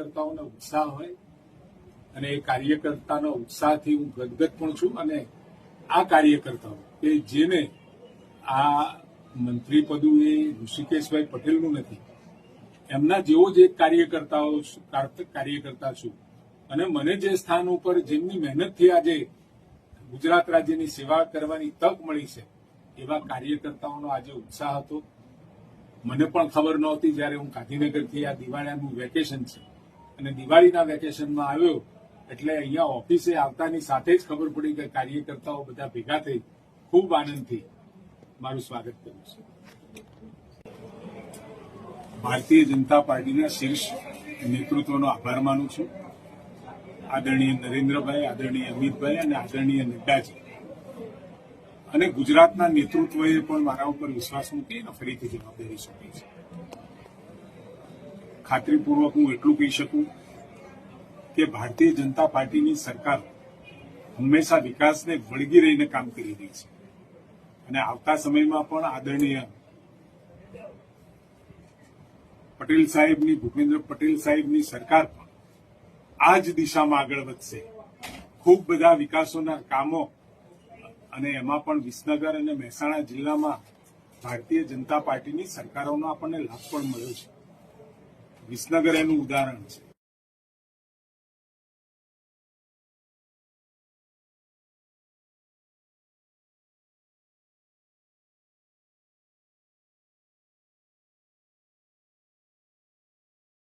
કાર્યકર્તાઓનો ઉત્સાહ હોય અને એ કાર્યકર્તાનો ઉત્સાહથી હું ગદગદ પણ છું અને આ કાર્યકર્તાઓ કે જેને આ મંત્રી પદું એ ઋષિકેશભાઈ પટેલનું નથી, એમના જેવો જ એક કાર્યકર્તાઓ કાર્યકર્તા છું. અને મને જે સ્થાન ઉપર જેમની મહેનતથી આજે ગુજરાત રાજ્યની સેવા કરવાની તક મળી છે, એવા કાર્યકર્તાઓનો આજે ઉત્સાહ હતો. મને પણ ખબર નહોતી જ્યારે હું ગાંધીનગરથી આ દિવાળીનું વેકેશન છે. અને દિવાળીના વેકેશનમાં આવ્યો, એટલે અહીંયા ઓફિસે આવતાની સાથે જ ખબર પડી કે કાર્યકર્તાઓ બધા ભેગા થઈ ખૂબ આનંદથી મારું સ્વાગત કર્યું છે. ભારતીય જનતા પાર્ટીના શીર્ષ નેતૃત્વનો આભાર માનું છું. આદરણીય નરેન્દ્રભાઈ, આદરણીય અમિતભાઈ અને આદરણીય નડ્ડાજી. અને ગુજરાતના નેતૃત્વએ પણ મારા ઉપર વિશ્વાસ મૂકીને ફરીથી જવાબદારી સોંપી છે. ખાતરીપૂર્વક હું એટલું કહી શકું કે ભારતીય જનતા પાર્ટીની સરકાર હંમેશા વિકાસને વળગી રહીને કામ કરી રહી છે. અને આવતા સમયમાં પણ આદરણીય પટેલ સાહેબની, ભૂપેન્દ્ર પટેલ સાહેબની સરકાર પણ આ જ દિશામાં આગળ વધશે. ખૂબ બધા વિકાસોના કામો અને એમાં પણ વિસનગર અને મહેસાણા જિલ્લામાં ભારતીય જનતા પાર્ટીની સરકારોનો આપણને લાભ પણ મળ્યો છે. વિસનગર એનું ઉદાહરણ છે.